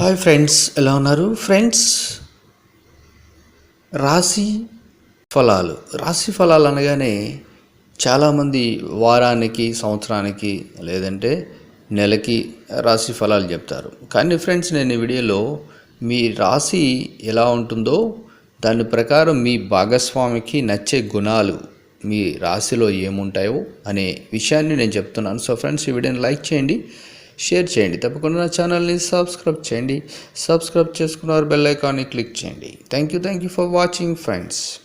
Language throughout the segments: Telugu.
హాయ్ ఫ్రెండ్స్ ఎలా ఉన్నారు? ఫ్రెండ్స్ రాశి ఫలాలు. రాశి ఫలాలు అనగానే చాలామంది వారానికి సంవత్సరానికి లేదంటే నెలకి రాశి ఫలాలు చెప్తారు. కానీ ఫ్రెండ్స్ నేను ఈ వీడియోలో మీ రాశి ఎలా ఉంటుందో దాని ప్రకారం మీ భాగస్వామికి నచ్చే గుణాలు మీ రాశిలో ఏముంటాయో అనే విషయాన్ని నేను చెప్తున్నాను. సో ఫ్రెండ్స్ ఈ వీడియోని లైక్ చేయండి. షేర్ చేయండి. తప్పకుండా నా ఛానల్ని సబ్స్క్రైబ్ చేయండి. సబ్స్క్రైబ్ చేసుకున్నారు బెల్ ఐకాన్ని క్లిక్ చేయండి. Thank you thank you for watching friends.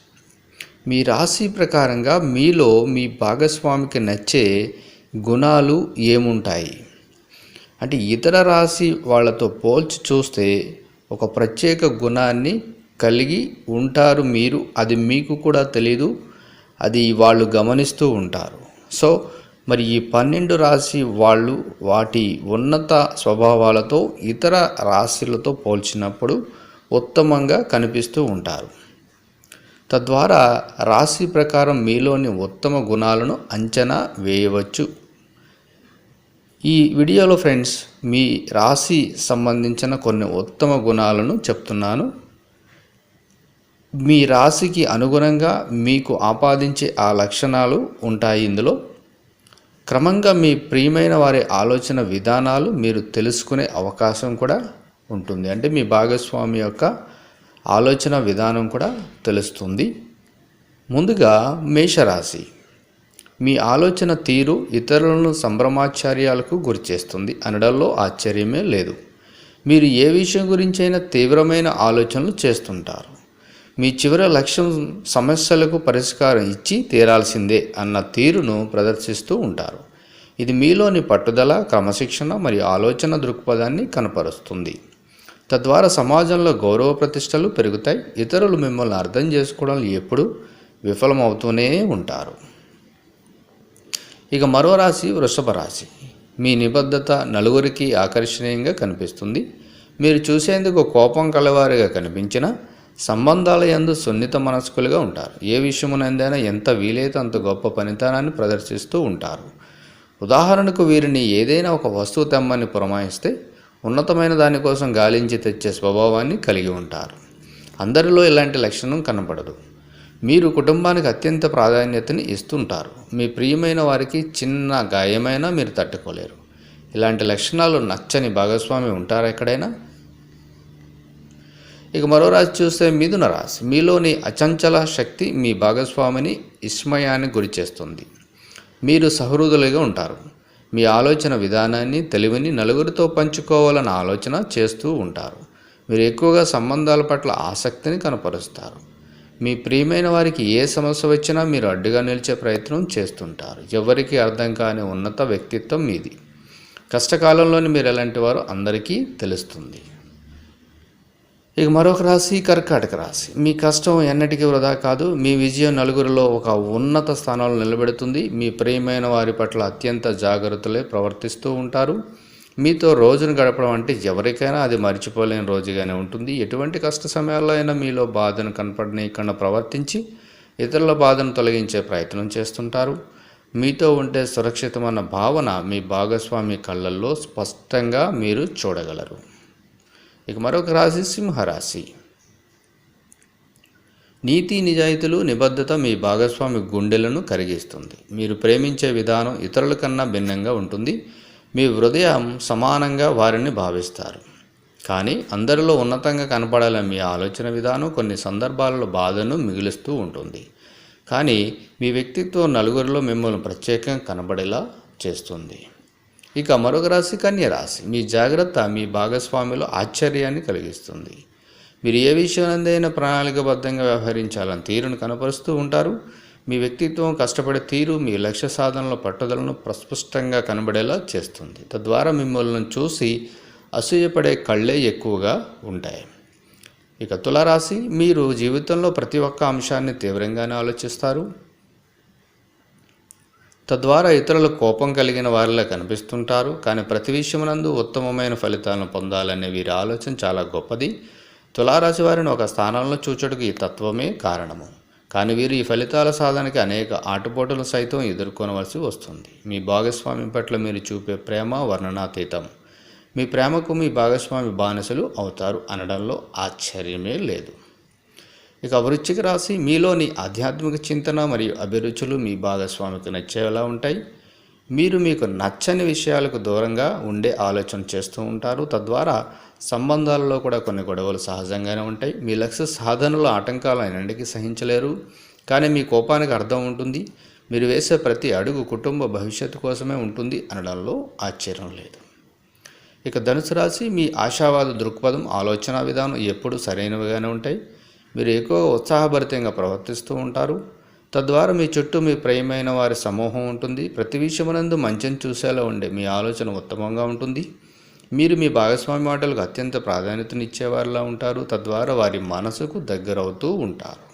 మీ రాశి ప్రకారంగా మీలో మీ భాగస్వామికి నచ్చే గుణాలు ఏముంటాయి? అంటే ఇతర రాశి వాళ్ళతో పోల్చి చూస్తే ఒక ప్రత్యేక గుణాన్ని కలిగి ఉంటారు మీరు. అది మీకు కూడా తెలీదు. అది వాళ్ళు గమనిస్తూ ఉంటారు. సో మరి ఈ పన్నెండు రాశి వాళ్ళు వాటి ఉన్నత స్వభావాలతో ఇతర రాశులతో పోల్చినప్పుడు ఉత్తమంగా కనిపిస్తూ ఉంటారు. తద్వారా రాశి ప్రకారం మీలోని ఉత్తమ గుణాలను అంచనా వేయవచ్చు. ఈ వీడియోలో ఫ్రెండ్స్ మీ రాశి సంబంధించిన కొన్ని ఉత్తమ గుణాలను చెప్తున్నాను. మీ రాశికి అనుగుణంగా మీకు ఆపాదించే ఆ లక్షణాలు ఉంటాయి ఇందులో. క్రమంగా మీ ప్రియమైన వారి ఆలోచన విధానాలు మీరు తెలుసుకునే అవకాశం కూడా ఉంటుంది. అంటే మీ భాగస్వామి యొక్క ఆలోచన విధానం కూడా తెలుస్తుంది. ముందుగా మేషరాశి. మీ ఆలోచన తీరు ఇతరులను సంభ్రమాచార్యాలకు గురిచేస్తుంది అనడంలో ఆశ్చర్యమే లేదు. మీరు ఏ విషయం గురించైనా తీవ్రమైన ఆలోచనలు చేస్తుంటారు. మీ చివరి లక్ష్యం సమస్యలకు పరిష్కారం ఇచ్చి తీరాల్సిందే అన్న తీరును ప్రదర్శిస్తూ ఉంటారు. ఇది మీలోని పట్టుదల క్రమశిక్షణ మరియు ఆలోచన దృక్పథాన్ని కనపరుస్తుంది. తద్వారా సమాజంలో గౌరవ ప్రతిష్టలు పెరుగుతాయి ఇతరులు మిమ్మల్ని అర్థం చేసుకోవడంలో ఎప్పుడూ విఫలమవుతూనే ఉంటారు. ఇక మరో రాశి వృషభ రాశి. మీ నిబద్ధత నలుగురికి ఆకర్షణీయంగా కనిపిస్తుంది. మీరు చూసేందుకు కోపం కలవారిగా కనిపించినా సంబంధాల ఎందు సున్నిత మనస్కులుగా ఉంటారు. ఏ విషయమునందైనా ఎంత వీలైతే అంత గొప్ప పనితనాన్ని ప్రదర్శిస్తూ ఉంటారు. ఉదాహరణకు వీరిని ఏదైనా ఒక వస్తువు తెమ్మని పురమాయిస్తే ఉన్నతమైన దానికోసం గాలించి తెచ్చే స్వభావాన్ని కలిగి ఉంటారు. అందరిలో ఇలాంటి లక్షణం కనపడదు మీరు కుటుంబానికి అత్యంత ప్రాధాన్యతని ఇస్తుంటారు. మీ ప్రియమైన వారికి చిన్న గాయమైనా మీరు తట్టుకోలేరు. ఇలాంటి లక్షణాలు నచ్చని భాగస్వామి ఉంటారా ఎక్కడైనా? ఇక మరో రాశి చూస్తే మిథున రాశి. మీలోని అచంచల శక్తి మీ భాగస్వామిని విస్మయానికి గురి చేస్తుంది. మీరు సహృదులుగా ఉంటారు. మీ ఆలోచన విధానాన్ని తెలివిని నలుగురితో పంచుకోవాలన్న ఆలోచన చేస్తూ ఉంటారు. మీరు ఎక్కువగా సంబంధాల పట్ల ఆసక్తిని కనపరుస్తారు. మీ ప్రియమైన వారికి ఏ సమస్య వచ్చినా మీరు అడ్డుగా నిలిచే ప్రయత్నం చేస్తుంటారు. ఎవరికి అర్థం కాని ఉన్నత వ్యక్తిత్వం మీది. కష్టకాలంలోని మీరు ఎలాంటి వారు అందరికీ తెలుస్తుంది. ఇక మరొక రాశి కర్కాటక రాశి. మీ కష్టం ఎన్నటికీ వృధా కాదు. మీ విజయం నలుగురిలో ఒక ఉన్నత స్థానంలో నిలబెడుతుంది. మీ ప్రియమైన వారి పట్ల అత్యంత జాగ్రత్తలే ప్రవర్తిస్తూ ఉంటారు. మీతో రోజును గడపడం అంటే ఎవరికైనా అది మర్చిపోలేని రోజుగానే ఉంటుంది. ఎటువంటి కష్ట సమయాల్లో అయినా మీలో బాధను కనపడనీయకుండా ప్రవర్తించి ఇతరుల బాధను తొలగించే ప్రయత్నం చేస్తుంటారు. మీతో ఉంటే సురక్షితమైన భావన మీ భాగస్వామి కళ్ళల్లో స్పష్టంగా మీరు చూడగలరు. ఇక మరొక రాశి సింహరాశి నీతి నిజాయితీలు నిబద్ధత మీ భాగస్వామి గుండెలను కరిగిస్తుంది. మీరు ప్రేమించే విధానం ఇతరుల కన్నా భిన్నంగా ఉంటుంది. మీ హృదయం సమానంగా వారిని భావిస్తారు. కానీ అందరిలో ఉన్నతంగా కనపడాలని మీ ఆలోచన విధానం కొన్ని సందర్భాలలో బాధను మిగులుస్తూ ఉంటుంది. కానీ మీ వ్యక్తిత్వం నలుగురిలో మిమ్మల్ని ప్రత్యేకంగా కనబడేలా చేస్తుంది. ఇక మరొక రాశి కన్యరాశి మీ జాగ్రత్త మీ భాగస్వామిలో ఆశ్చర్యాన్ని కలిగిస్తుంది. మీరు ఏ విషయానందైనా ప్రణాళికబద్ధంగా వ్యవహరించాలని తీరును కనపరుస్తూ ఉంటారు. మీ వ్యక్తిత్వం కష్టపడే తీరు మీ లక్ష్య సాధనలో పట్టుదలను ప్రస్పష్టంగా కనబడేలా చేస్తుంది. తద్వారా మిమ్మల్ని చూసి అసూయపడే కళ్ళే ఎక్కువగా ఉంటాయి. ఇక తులారాశి మీరు జీవితంలో ప్రతి ఒక్క అంశాన్ని తీవ్రంగానే ఆలోచిస్తారు. తద్వారా ఇతరుల కోపం కలిగిన వారిలా కనిపిస్తుంటారు కానీ ప్రతి విషయమునందు ఉత్తమమైన ఫలితాలను పొందాలనే వీరి ఆలోచన చాలా గొప్పది. తులారాశి వారిని ఒక స్థానంలో చూచుటకు ఈ తత్వమే కారణము. కానీ వీరు ఈ ఫలితాల సాధనకి అనేక ఆటుపోటులు సైతం ఎదుర్కొనవలసి వస్తుంది. మీ భాగస్వామి పట్ల మీరు చూపే ప్రేమ వర్ణనాతీతం మీ ప్రేమకు మీ భాగస్వామి బానిసలు అవుతారు అనడంలో ఆశ్చర్యమే లేదు. ఇక వృశ్చిక రాశి మీలోని ఆధ్యాత్మిక చింతన మరియు అభిరుచులు మీ భాగస్వామికి నచ్చేలా ఉంటాయి. మీరు మీకు నచ్చని విషయాలకు దూరంగా ఉండే ఆలోచన చేస్తూ ఉంటారు. తద్వారా సంబంధాలలో కూడా కొన్ని గొడవలు సహజంగానే ఉంటాయి. మీ లక్ష్య సాధనలో ఆటంకాలు అయినంటికి సహించలేరు. కానీ మీ కోపానికి అర్థం ఉంటుంది. మీరు వేసే ప్రతి అడుగు కుటుంబ భవిష్యత్తు కోసమే ఉంటుంది అనడంలో ఆశ్చర్యం లేదు. ఇక ధనుసు రాశి మీ ఆశావాద దృక్పథం ఆలోచన విధానం ఎప్పుడు సరైనవిగానే ఉంటాయి. మీరు ఎక్కువ ఉత్సాహభరితంగా ప్రవర్తిస్తూ ఉంటారు. తద్వారా మీ చుట్టూ మీ ప్రియమైన వారి సమూహం ఉంటుంది. ప్రతి విషయమునందు మంచిని చూసేలా ఉండే మీ ఆలోచన ఉత్తమంగా ఉంటుంది. మీరు మీ భాగస్వామి మాటలకు అత్యంత ప్రాధాన్యతనిచ్చేవారిలా ఉంటారు. తద్వారా వారి మనసుకు దగ్గరవుతూ ఉంటారు.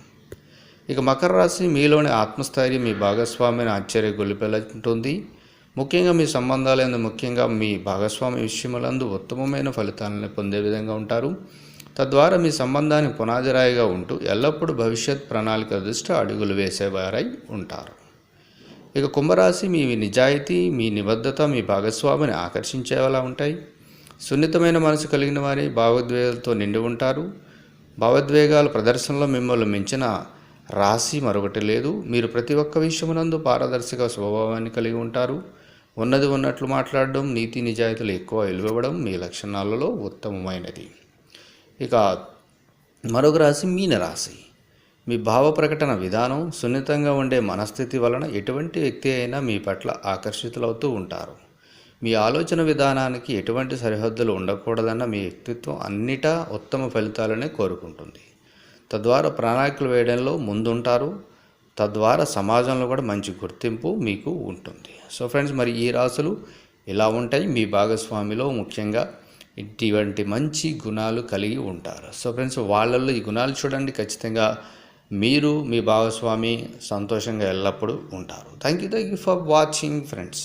ఇక మకర రాశి మీలోని ఆత్మస్థైర్యం మీ భాగస్వామిని ఆశ్చర్య గొలిపేలా ఉంటుంది. ముఖ్యంగా మీ సంబంధాలందు ముఖ్యంగా మీ భాగస్వామి విషయములందు ఉత్తమమైన ఫలితాలను పొందే విధంగా ఉంటారు. తద్వారా మీ సంబంధాన్ని పునాదిరాయిగా ఉంటూ ఎల్లప్పుడూ భవిష్యత్ ప్రణాళిక దృష్టి అడుగులు వేసేవారై ఉంటారు. ఇక కుంభరాశి మీ నిజాయితీ మీ నిబద్ధత మీ భాగస్వామిని ఆకర్షించేలా ఉంటాయి. సున్నితమైన మనసు కలిగిన వారి భావోద్వేగాలతో నిండి ఉంటారు. భావోద్వేగాల ప్రదర్శనలో మిమ్మల్ని మించిన రాశి మరొకటి లేదు. మీరు ప్రతి ఒక్క విషయమునందు పారదర్శక స్వభావాన్ని కలిగి ఉంటారు. ఉన్నది ఉన్నట్లు మాట్లాడడం నీతి నిజాయితీలు ఎక్కువ ఇవ్వడం మీ లక్షణాలలో ఉత్తమమైనది. ఇక మరొక రాశి మీన రాశి. మీ భావ ప్రకటన విధానం సున్నితంగా ఉండే మనస్థితి వలన ఎటువంటి వ్యక్తి అయినా మీ పట్ల ఆకర్షితులవుతూ ఉంటారు. మీ ఆలోచన విధానానికి ఎటువంటి సరిహద్దులు ఉండకూడదన్న మీ వ్యక్తిత్వం అన్నిటా ఉత్తమ ఫలితాలనే కోరుకుంటుంది. తద్వారా ప్రణాళికలు వేయడంలో ముందుంటారు. తద్వారా సమాజంలో కూడా మంచి గుర్తింపు మీకు ఉంటుంది. సో ఫ్రెండ్స్ మరి ఈ రాసులు ఇలా ఉంటాయి. మీ భాగస్వామిలో ముఖ్యంగా ఇటువంటి మంచి గుణాలు కలిగి ఉంటారు. సో ఫ్రెండ్స్ వాళ్ళల్లో ఈ గుణాలు చూడండి ఖచ్చితంగా మీరు మీ భాగస్వామి సంతోషంగా ఎల్లప్పుడూ ఉంటారు. Thank you thank you for watching friends